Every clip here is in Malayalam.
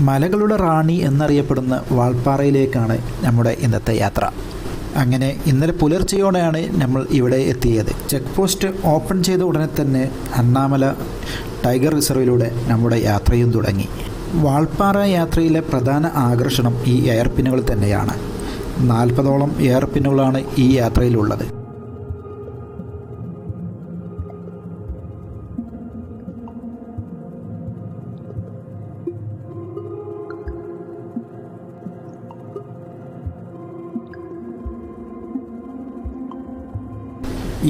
മലകളുടെ റാണി എന്നറിയപ്പെടുന്ന വാൾപ്പാറയിലേക്കാണ് നമ്മുടെ ഇന്നത്തെ യാത്ര. അങ്ങനെ ഇന്നലെ പുലർച്ചെയോടെയാണ് നമ്മൾ ഇവിടെ എത്തിയത്. ചെക്ക് പോസ്റ്റ് ഓപ്പൺ ചെയ്ത ഉടനെ തന്നെ അണ്ണാമല ടൈഗർ റിസർവിലൂടെ നമ്മുടെ യാത്രയും തുടങ്ങി. വാൾപ്പാറ യാത്രയിലെ പ്രധാന ആകർഷണം ഈ എയർപിന്നുകൾ തന്നെയാണ്. നാൽപ്പതോളം എയർപിന്നുകളാണ് ഈ യാത്രയിലുള്ളത്.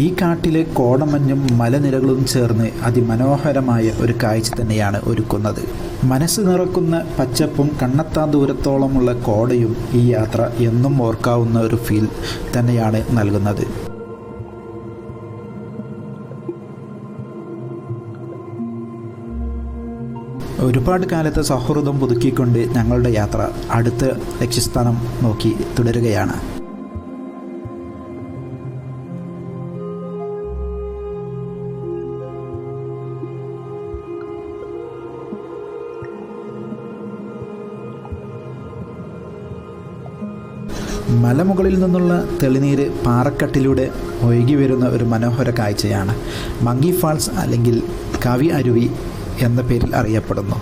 ഈ കാട്ടിലെ കോടമഞ്ഞും മലനിരകളും ചേർന്ന് അതിമനോഹരമായ ഒരു കാഴ്ച തന്നെയാണ് ഒരുക്കുന്നത്. മനസ്സ് നിറക്കുന്ന പച്ചപ്പും കണ്ണെത്താ ദൂരത്തോളമുള്ള കോടയും ഈ യാത്ര എന്നും ഓർക്കാവുന്ന ഒരു ഫീൽ തന്നെയാണ് നൽകുന്നത്. ഒരുപാട് കാലത്തെ സൗഹൃദം പുതുക്കിക്കൊണ്ട് ഞങ്ങളുടെ യാത്ര അടുത്ത ലക്ഷ്യസ്ഥാനം നോക്കി തുടരുകയാണ്. മലമുകളിൽ നിന്നുള്ള തെളിനീര് പാറക്കട്ടിലൂടെ ഒഴുകി വരുന്ന ഒരു മനോഹര കാഴ്ചയാണ്. മങ്കി ഫാൾസ് അല്ലെങ്കിൽ കവി അരുവി എന്ന പേരിൽ അറിയപ്പെടുന്നു.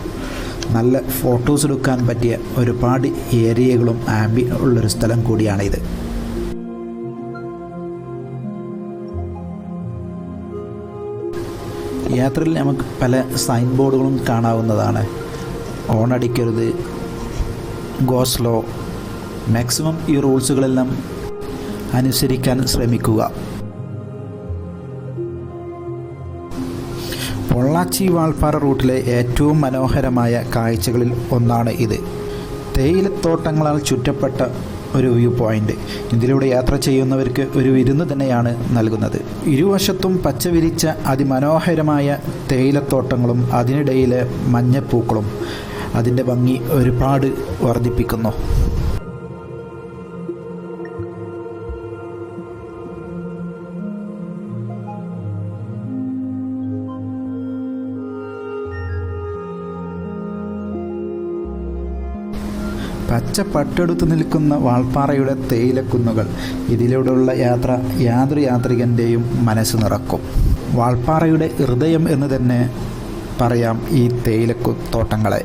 നല്ല ഫോട്ടോസ് എടുക്കാൻ പറ്റിയ ഒരുപാട് ഏരിയകളും ആംബി ഉള്ളൊരു സ്ഥലം കൂടിയാണിത്. യാത്രയിൽ നമുക്ക് പല സൈൻ ബോർഡുകളും കാണാവുന്നതാണ്. ഓണടിക്കരുത് ഗോസ്ലോ മാക്സിമം ഈ റൂൾസുകളെല്ലാം അനുസരിക്കാൻ ശ്രമിക്കുക. പൊള്ളാച്ചി വാൾപ്പാറ റൂട്ടിലെ ഏറ്റവും മനോഹരമായ കാഴ്ചകളിൽ ഒന്നാണ് ഇത്. തേയിലത്തോട്ടങ്ങളാൽ ചുറ്റപ്പെട്ട ഒരു വ്യൂ പോയിന്റ്. ഇതിലൂടെ യാത്ര ചെയ്യുന്നവർക്ക് ഒരു വിരുന്ന് തന്നെയാണ് നൽകുന്നത്. ഇരുവശത്തും പച്ച വിരിച്ച അതിമനോഹരമായ തേയിലത്തോട്ടങ്ങളും അതിനിടയിലെ മഞ്ഞപ്പൂക്കളും അതിന്റെ ഭംഗി ഒരുപാട് വർദ്ധിപ്പിക്കുന്നു. പച്ച പട്ടെടുത്ത് നിൽക്കുന്ന വാൾപ്പാറയുടെ തേയിലക്കുന്നുകൾ. ഇതിലൂടെയുള്ള യാത്ര യാതൊരു യാത്രികന്റെയും മനസ്സ് നിറക്കും. വാൾപ്പാറയുടെ ഹൃദയം എന്ന് തന്നെ പറയാം ഈ തേയിലക്കു തോട്ടങ്ങളെ.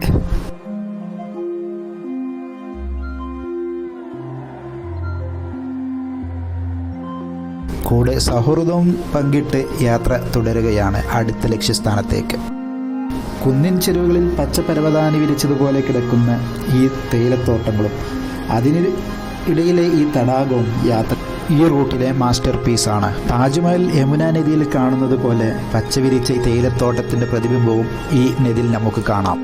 കൂടെ സൗഹൃദവും പങ്കിട്ട് യാത്ര തുടരുകയാണ് അടുത്ത ലക്ഷ്യസ്ഥാനത്തേക്ക്. കുന്നിൻ ചെരുവുകളിൽ പച്ച പരവതാനി വിരിച്ചതുപോലെ കിടക്കുന്ന ഈ തേയിലത്തോട്ടങ്ങളും അതിന് ഇടയിലെ ഈ തടാകവും യാത്ര ഈ റൂട്ടിലെ മാസ്റ്റർ പീസാണ് താജ്മഹൽ യമുന നദിയിൽ കാണുന്നത് പോലെ പച്ചവിരിച്ച തേയിലത്തോട്ടത്തിന്റെ പ്രതിബിംബവും ഈ നദിയിൽ നമുക്ക് കാണാം.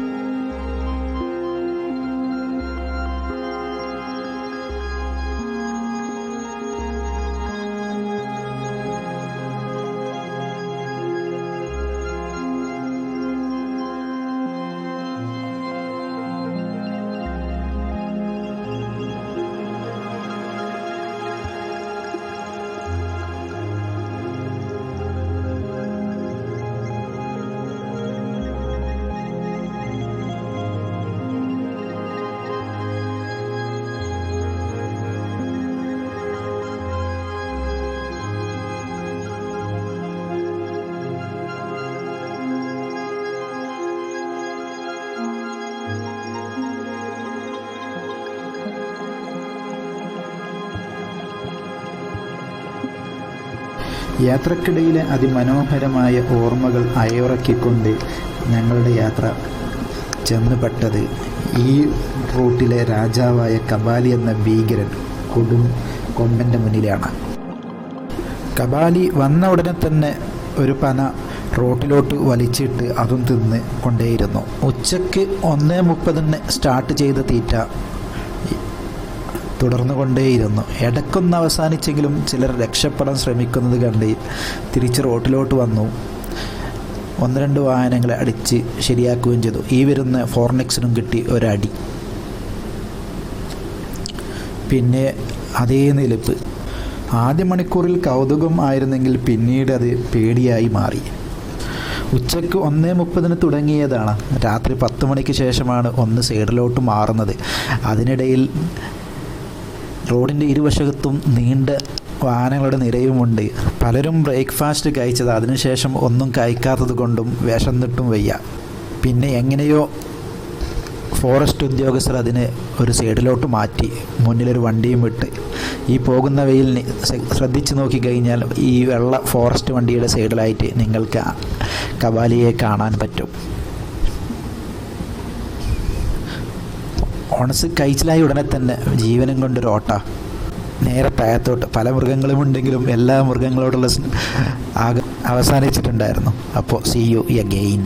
യാത്രക്കിടയിലെ അതിമനോഹരമായ ഓർമ്മകൾ അയവിറക്കിക്കൊണ്ട് ഞങ്ങളുടെ യാത്ര ചെന്നുപെട്ടത് ഈ റൂട്ടിലെ രാജാവായ കബാലി എന്ന ഭീകരൻ കൊടും കൊമ്പന്റെ മുന്നിലാണ്. കബാലി വന്ന ഉടനെ തന്നെ ഒരു പന റോട്ടിലോട്ട് വലിച്ചിട്ട് അതും തിന്ന് കൊണ്ടേയിരുന്നു. ഉച്ചയ്ക്ക് ഒന്നേ മുപ്പതിന് സ്റ്റാർട്ട് ചെയ്ത തീറ്റ തുടർന്നു ഇടയ്ക്കൊന്ന് അവസാനിച്ചെങ്കിലും ചിലർ രക്ഷപ്പെടാൻ ശ്രമിക്കുന്നത് കണ്ട് തിരിച്ച് റോട്ടിലോട്ട് വന്നു. ഒന്ന് രണ്ട് വാഹനങ്ങളെ അടിച്ച് ശരിയാക്കുകയും ചെയ്തു. ഈ വരുന്ന ഫോർനെക്സിനും കിട്ടി ഒരടി. പിന്നെ അതേ നിലപ്പ്. ആദ്യ മണിക്കൂറിൽ കൗതുകം ആയിരുന്നെങ്കിൽ പിന്നീട് അത് പേടിയായി മാറി. ഉച്ചയ്ക്ക് ഒന്നേ മുപ്പതിന് തുടങ്ങിയതാണ്. രാത്രി പത്ത് മണിക്ക് ശേഷമാണ് ഒന്ന് സൈഡിലോട്ട് മാറുന്നത്. അതിനിടയിൽ റോഡിന്റെ ഇരുവശത്തും നീണ്ട വാഹനങ്ങളുടെ നിരയുമുണ്ട്. പലരും ബ്രേക്ക്ഫാസ്റ്റ് കഴിച്ചത് അതിനുശേഷം ഒന്നും കഴിക്കാത്തത് കൊണ്ടും വിശന്നിട്ടും വയ്യ. പിന്നെ എങ്ങനെയോ ഫോറസ്റ്റ് ഉദ്യോഗസ്ഥർ അതിനെ ഒരു സൈഡിലോട്ട് മാറ്റി മുന്നിലൊരു വണ്ടിയും വിട്ട്. ഈ പോകുന്ന ശ്ര- ശ്രദ്ധിച്ചു നോക്കിക്കഴിഞ്ഞാൽ ഈ വെള്ള ഫോറസ്റ്റ് വണ്ടിയുടെ സൈഡിലായിട്ട് നിങ്ങൾക്ക് കബാലിയെ കാണാൻ പറ്റും. ഓണസ് കഴിച്ചിലായ ഉടനെ തന്നെ ജീവനും കൊണ്ടൊരു ഓട്ട. നേരെ താഴത്തോട്ട് പല മൃഗങ്ങളും ഉണ്ടെങ്കിലും എല്ലാ മൃഗങ്ങളോടുള്ള അവസാനിച്ചിട്ടുണ്ടായിരുന്നു. അപ്പോൾ സി യു എഗെയിൻ